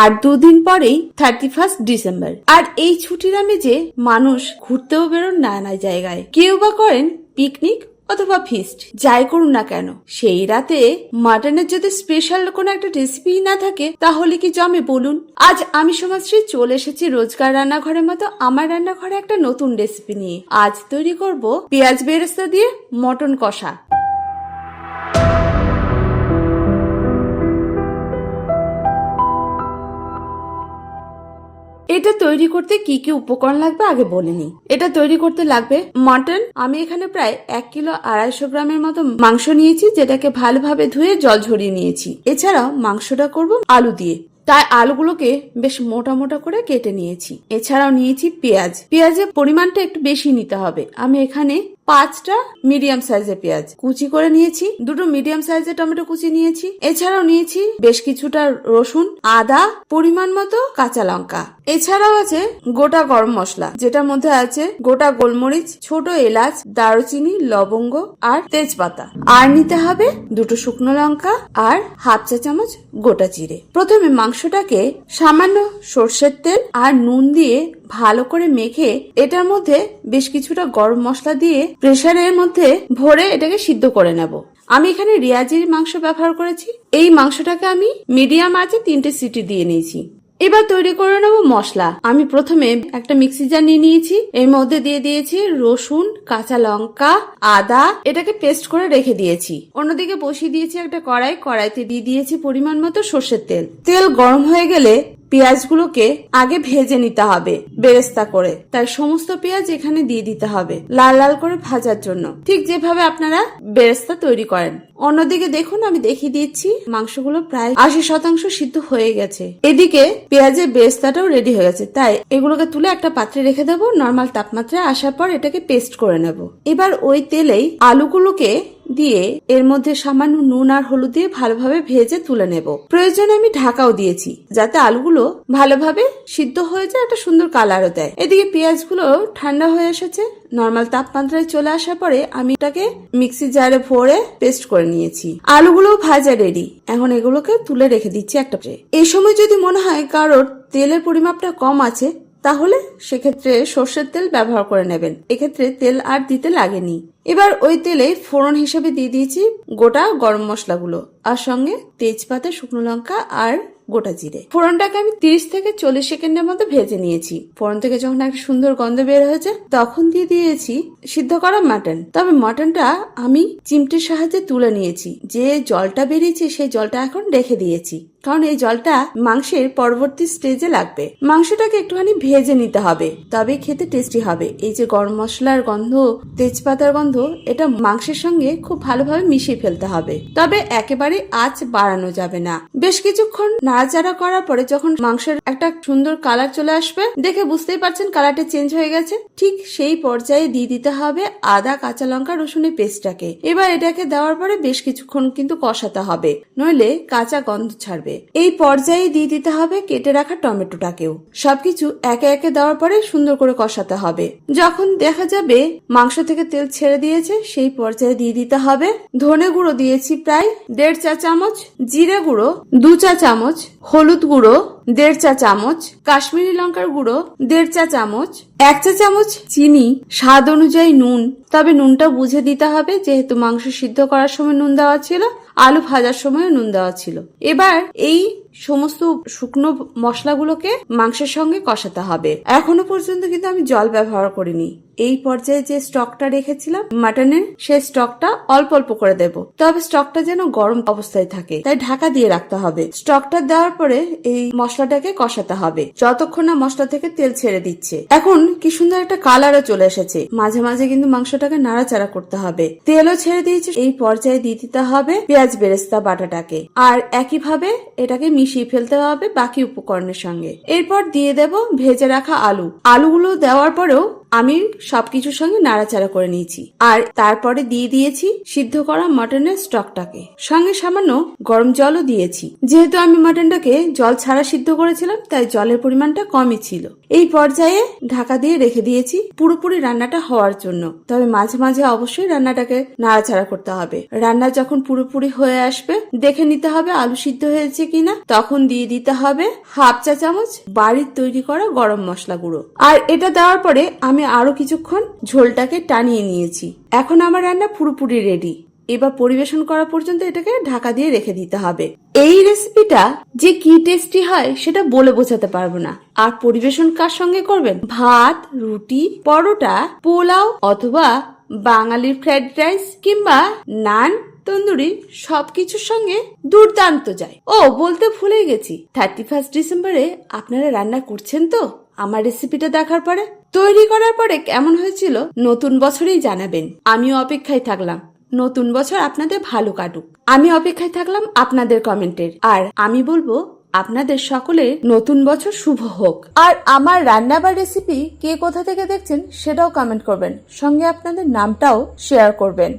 আর দুদিন পরেই thirty first December. আর এই ছুটির আমি যে মানুষ ঘুরতেও বেরোন নানা জায়গায়। কেউ বা করেন পিকনিক অথবা ফিস্ট যাই করুন না কেন। সেই রাতে মাটনের যদি স্পেশাল কোনো একটা রেসিপি না থাকে, তাহলে কি জমে বলুন? আজ আমি সমাজশ্রী চলে এসেছি রোজকার রান্নাঘরের মতো আমার রান্নাঘরে একটা নতুন রেসিপি নিয়ে। আজ তৈরি করব পেঁয়াজ বেরেস্তা দিয়ে মটন কষা। এটা তৈরি করতে কি কি উপকরণ লাগবে আগে বলে নিই। এটা তৈরি করতে লাগবে মটন। আমি এখানে প্রায় এক কিলো আড়াইশো গ্রামের মতো মাংস নিয়েছি, যেটাকে ভালোভাবে ধুয়ে জল ঝরিয়ে নিয়েছি। এছাড়াও মাংসটা করব আলু দিয়ে। তাই আলুগুলোকে বেশ মোটা মোটা করে কেটে নিয়েছি। এছাড়াও নিয়েছি পেঁয়াজ। পেঁয়াজের পরিমাণটা একটু বেশি নিতে হবে। আমি এখানে পাঁচটা মিডিয়াম সাইজের পেঁয়াজ। কুচি করে নিয়েছি, দুটো মিডিয়াম সাইজের টমেটো কুচি নিয়েছি। এছাড়াও নিয়েছি বেশ কিছুটা রসুন, আদা, পরিমাণ মতো কাঁচা লঙ্কা। এছাড়াও আছে গোটা গরম মশলা, যেটার মধ্যে আছে গোটা গোলমরিচ, ছোট এলাচ, দারুচিনি, লবঙ্গ আর তেজপাতা। আর নিতে হবে দুটো শুকনো লঙ্কা আর হাফ চা চামচ গোটা জিরে। প্রথমে মাংসটাকে সামান্য সর্ষের তেল আর নুন দিয়ে ভালো করে মেখে এটার মধ্যে বেশ কিছুটা গরম মশলা দিয়ে প্রেশারের মধ্যে ভরে এটাকে সিদ্ধ করে নেব। আমি এখানে রিয়াজির মাংস ব্যবহার করেছি। এই মাংসটাকে আমি মিডিয়াম আঁচে তিনটে সিটি দিয়ে নিয়েছি। এবার তৈরি করে নেব মশলা। আমি প্রথমে একটা মিক্সি জার নিয়ে নিয়েছি। এর মধ্যে দিয়ে দিয়েছি রসুন, কাঁচা লঙ্কা, আদা। এটাকে পেস্ট করে রেখে দিয়েছি। অন্যদিকে বসিয়ে দিয়েছি একটা কড়াই। কড়াইতে দিয়ে দিয়েছি পরিমাণ মতো সর্ষের তেল। তেল গরম হয়ে গেলে পেঁয়াজগুলোকে আগে ভেজে নিতে হবে, বেরেস্তা করে। তাই সমস্ত পেঁয়াজ এখানে দিয়ে দিতে হবে, লাল লাল করে ভাজার জন্য। ঠিক যেভাবে আপনারা বেরেস্তা তৈরি করেন। অন্যদিকে দেখুন, আমি দেখিয়ে দিচ্ছি, মাংসগুলো প্রায় আশি শতাংশ সিদ্ধ হয়ে গেছে। এদিকে পেঁয়াজের বেরেস্তাটাও রেডি হয়ে গেছে। তাই এগুলোকে তুলে একটা পাত্রে রেখে দেবো নর্মাল তাপমাত্রায় আসার পর এটাকে পেস্ট করে নেব। এবার ওই তেলেই আলুগুলোকে দিয়ে এর মধ্যে সামান্য নুন আর হলুদ দিয়ে ভালোভাবে ভেজে তুলে নেব। প্রয়োজনে আমি ঢাকাও দিয়েছি, যাতে আলুগুলো ভালোভাবে সিদ্ধ হয়ে যায়, একটা সুন্দর কালারও দেয়। এদিকে পেঁয়াজগুলো ঠান্ডা হয়ে এসেছে নর্মাল তাপমাত্রায় চলে আসার পরে আমি এটাকে মিক্সি জারে ভরে পেস্ট করে নিয়েছি। আলুগুলো ভাজা রেডি এখন এগুলোকে তুলে রেখে দিচ্ছি একটা। এই সময় যদি মনে হয় কারোর তেলের পরিমাপটা কম আছে, তাহলে সেক্ষেত্রে সর্ষের তেল ব্যবহার করে নেবেন। এক্ষেত্রে তেল আর দিতে লাগেনি। এবার ওই তেলে ফোড়ন হিসেবে দিয়ে দিয়েছি গোটা গরম মশলাগুলো। আর সঙ্গে তেজপাতা, শুকনো লঙ্কা আর গোটা জিরে। ফোড়নটাকে আমি তিরিশ থেকে চল্লিশ সেকেন্ডের মধ্যে ভেজে নিয়েছি। ফোড়ন থেকে যখন একটা সুন্দর গন্ধ বের হয়েছে, তখন দিয়ে দিয়েছি সিদ্ধ করা মাটন। তবে মাটনটা আমি চিমটির সাহায্যে তুলে নিয়েছি। যে জলটা বেরিয়েছে, সেই জলটা এখন রেখে দিয়েছি। কারণ এই জলটা মাংসের পরবর্তী স্টেজে লাগবে। মাংসটাকে একটুখানি ভেজে নিতে হবে। তবে খেতে টেস্টি হবে। এই যে গরম মশলার গন্ধ, তেজপাতার গন্ধ, এটা মাংসের সঙ্গে খুব ভালোভাবে মিশিয়ে ফেলতে হবে। তবে একেবারে আঁচ বাড়ানো যাবে না। বেশ কিছুক্ষণ নাড়াচাড়া করার পরে যখন মাংসের একটা সুন্দর কালার চলে আসবে, দেখে বুঝতেই পারছেন কালারটা চেঞ্জ হয়ে গেছে। ঠিক সেই পর্যায়ে দিয়ে দিতে হবে আদা, কাঁচা লঙ্কা, রসুনের পেস্টটাকে এবার এটাকে দেওয়ার পরে বেশ কিছুক্ষণ কিন্তু কষাতে হবে। নইলে কাঁচা গন্ধ ছাড়বে। এই পর্যায়ে দিয়ে দিতে হবে কেটে রাখা টমেটোটাকেও। সবকিছু একে একে দেওয়ার পরে সুন্দর করে কষাতে হবে। যখন দেখা যাবে মাংস থেকে তেল ছেড়ে দিয়েছে, সেই পর্যায়ে দিয়ে দিতে হবে ধনে গুঁড়ো দিয়েছি প্রায় দেড় চা চামচ, জিরে গুঁড়ো দু চা চামচ, হলুদ গুঁড়ো দেড় চা চামচ, কাশ্মীরি লঙ্কার গুঁড়ো দেড় চা চামচ, এক চা চামচ চিনি। স্বাদ অনুযায়ী নুন। তবে নুনটা বুঝে দিতে হবে, যেহেতু মাংস সিদ্ধ করার সময় নুন দেওয়া ছিল। আলু ভাজার সময় নুন দেওয়া ছিল। এবার এই সমস্ত শুকনো মশলাগুলোকে মাংসের সঙ্গে কষাতে হবে। এখনও পর্যন্ত কিন্তু আমি জল ব্যবহার করিনি। এই পর্যায়ে যে স্টকটা রেখেছিলাম মাটনের, সেই স্টকটা অল্প অল্প করে দেব। তবে স্টকটা যেন গরম অবস্থায় থাকে, তাই ঢাকা দিয়ে রাখতে হবে। স্টকটা দেওয়ার পরে এই মশলাটাকে কষাতে হবে। যতক্ষণ না মশলা থেকে তেল ছেড়ে দিচ্ছে। এখন কি সুন্দর একটা কালারও চলে এসেছে। মাঝে মাঝে কিন্তু মাংসটাকে নাড়াচাড়া করতে হবে। তেলও ছেড়ে দিয়েছে। এই পর্যায়ে দিয়ে দিতে হবে পেঁয়াজ, বেরেস্তা, বাটাটাকে। আর একইভাবে এটাকে মিশিয়ে ফেলতে হবে বাকি উপকরণের সঙ্গে। এরপর দিয়ে দেব ভেজে রাখা আলু। আলুগুলো দেওয়ার পরেও আমি সবকিছুর সঙ্গে নাড়াচাড়া করে নিয়েছি। আর তারপরে দিয়ে দিয়েছি সিদ্ধ করা মটনের স্টকটাকে। সঙ্গে সামান্য গরম জলও দিয়েছি। যেহেতু আমি মটনটাকে জল ছাড়া সিদ্ধ করেছিলাম, তাই জলের পরিমাণটা কমই ছিল। এই পর্যায়ে ঢাকা দিয়ে রেখে দিয়েছি পুরোপুরি রান্নাটা হওয়ার জন্য। তবে মাঝে মাঝে অবশ্যই রান্নাটাকে নাড়াচাড়া করতে হবে। রান্না যখন পুরোপুরি হয়ে আসবে, দেখে নিতে হবে আলু সিদ্ধ হয়েছে কিনা। তখন দিয়ে দিতে হবে হাফ চা চামচ বাড়ির তৈরি করা গরম মশলা গুঁড়ো। আর এটা দেওয়ার পরে আমি আরও কিছুক্ষণ ঝোলটাকে টানিয়ে নিয়েছি। এখন আমার রান্না পুরোপুরি রেডি এবার পরিবেশন করা পর্যন্ত এটাকে ঢাকা দিয়ে রেখে দিতে হবে। এই রেসিপিটা যে কি টেস্টি হয় সেটা বলে বোঝাতে পারব না। আর পরিবেশন কার সঙ্গে করবেন? ভাত, রুটি, পরোটা, পোলাও অথবা বাঙালির ফ্রাইড রাইস কিংবা নান, তন্দুরি সবকিছুর সঙ্গে দুর্দান্ত যায়। ও, বলতে ভুলে গেছি। থার্টি ফার্স্ট ডিসেম্বরে আপনারা রান্না করছেন তো? আমার রেসিপিটা দেখার পরে? তৈরি করার পরে কেমন হয়েছিল নতুন বছরেই জানাবেন। আমিও অপেক্ষায় থাকলাম। নতুন বছর আপনাদের ভালো কাটুক। আমি অপেক্ষায় থাকলাম আপনাদের কমেন্টের। আর আমি বলব, আপনাদের সকলে নতুন বছর শুভ হোক। আর আমার রান্নাবার রেসিপি কে কোথা থেকে দেখছেন সেটাও কমেন্ট করবেন। সঙ্গে আপনাদের নামটাও শেয়ার করবেন।